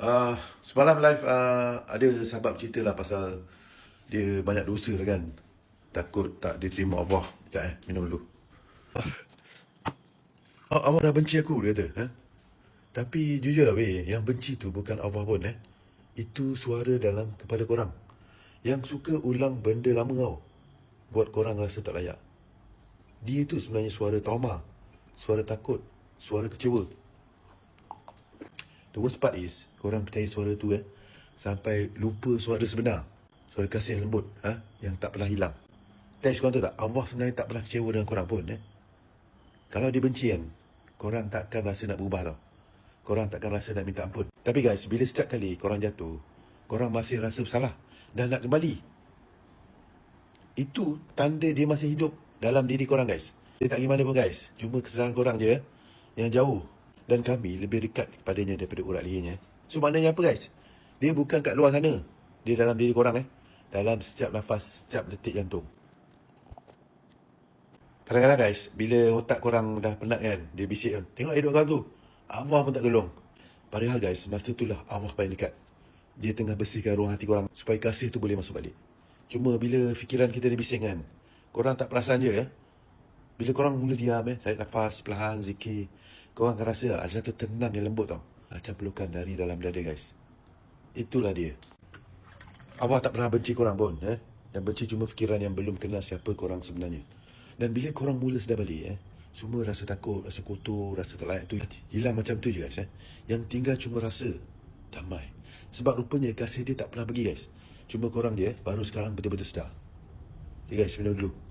Uh, semalam live uh, ada sahabat cerita lah pasal dia banyak dosa lah kan. Takut tak diterima Allah. Sekejap eh, minum dulu. Oh, awak dah benci aku dia kata. Ha? Tapi jujur lah weh, yang benci tu bukan Allah pun eh. Itu suara dalam kepala korang. Yang suka ulang benda lama kau. Buat korang rasa tak layak. Dia tu sebenarnya suara trauma. Suara takut. Suara kecewa. The worst part is, korang percaya suara tu eh. Sampai lupa suara sebenar. Suara kasih lembut. Ha? Yang tak pernah hilang. Guys, korang tahu tak? Allah sebenarnya tak pernah kecewa dengan korang pun eh. Kalau dia benci kan, korang takkan rasa nak berubah tau. Korang takkan rasa nak minta ampun. Tapi guys, bila setiap kali korang jatuh, korang masih rasa bersalah dan nak kembali. Itu tanda dia masih hidup dalam diri korang guys. Dia tak pergi mana pun guys. Cuma kesedaran korang je eh, yang jauh. Dan kami lebih dekat kepadanya daripada urat lehernya. So maknanya apa guys? Dia bukan kat luar sana. Dia dalam diri korang eh. Dalam setiap nafas, setiap detik jantung. Kadang-kadang guys, bila otak korang dah penat kan, dia bisik kan, tengok hidup korang tu, Allah pun tak tolong. Padahal guys, masa itulah Allah paling dekat. Dia tengah bersihkan ruang hati korang supaya kasih tu boleh masuk balik. Cuma bila fikiran kita dia bising kan, korang tak perasan je ya. Bila korang mula diam eh, tarik nafas, perlahan, zikir, korang akan rasa ada satu tenang yang lembut tau. Macam pelukan dari dalam dada guys. Itulah dia. Allah tak pernah benci korang pun eh. Yang benci cuma fikiran yang belum kenal siapa korang sebenarnya. Dan bila korang mula sedar balik eh, semua rasa takut, rasa kotor, rasa tak layak tu hilang macam tu je guys eh. Yang tinggal cuma rasa damai. Sebab rupanya kasih dia tak pernah pergi guys. Cuma korang dia eh, baru sekarang betul-betul sedar. Okay guys, minum dulu.